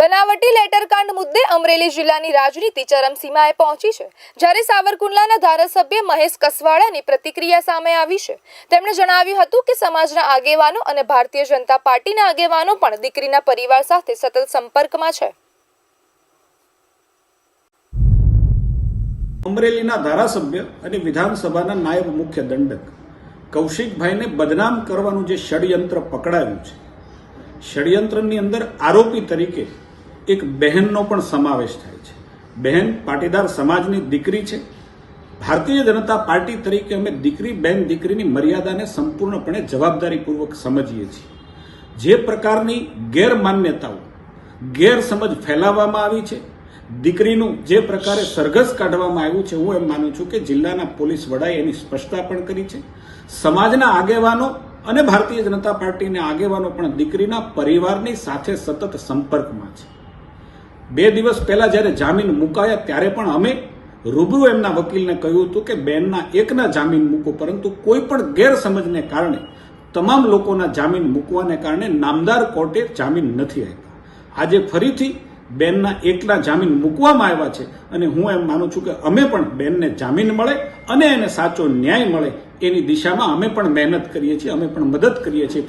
બનાવટી લેટરકાંડ મુદ્દે અમરેલી જિલ્લાની રાજનીતિ ચરમસીમાએ પહોંચી છે. જ્યારે સાવરકુંડલાના ધારાસભ્ય મહેશ કસવાડાની પ્રતિક્રિયા સામે આવી છે. તેમણે જણાવ્યું હતું કે સમાજના આગેવાનો અને ભારતીય જનતા પાર્ટીના આગેવાનો પણ દીકરીના પરિવાર સાથે સતત સંપર્કમાં છે. અમરેલીના ધારાસભ્ય અને વિધાનસભાના નાયબ મુખ્ય દંડક કૌશિકભાઈને બદનામ કરવાનું જે ષડયંત્ર પકડાયું છે. ષડયંત્રની અંદર આરોપી તરીકે એક બહેનનો પણ સમાવેશ થાય છે. બહેન પાટીદાર સમાજની દીકરી છે. ભારતીય જનતા પાર્ટી તરીકે અમે દીકરી બહેન દીકરીની મર્યાદાને સંપૂર્ણપણે જવાબદારીપૂર્વક સમજીએ છીએ. જે પ્રકારની ગેરમાન્યતાઓ, ગેરસમજ ફેલાવવામાં આવી છે, દીકરીનું જે પ્રકારે સરઘસ કાઢવામાં આવ્યું છે, હું એમ માનું છું કે જિલ્લાના પોલીસ વડાએ એની સ્પષ્ટતા પણ કરી છે. સમાજના આગેવાનો અને ભારતીય જનતા પાર્ટીના આગેવાનો પણ દીકરીના પરિવારની સાથે સતત સંપર્કમાં છે. બે દિવસ પહેલા જ્યારે જામીન મુકાયા ત્યારે પણ અમે રૂબરૂ એમના વકીલને કહ્યું હતું કે બેનના એકના જામીન મૂકો, પરંતુ કોઈ પણ ગેરસમજને કારણે, તમામ લોકોના જામીન મૂકવાને કારણે નામદાર કોર્ટે જામીન નથી આપ્યા. આજે ફરીથી બેનના એકલા જામીન મૂકવામાં આવ્યા છે અને હું એમ માનું છું કે અમે પણ બેનને જામીન મળે અને એને સાચો ન્યાય મળે એની દિશામાં અમે પણ મહેનત કરીએ છીએ, અમે પણ મદદ કરીએ છીએ.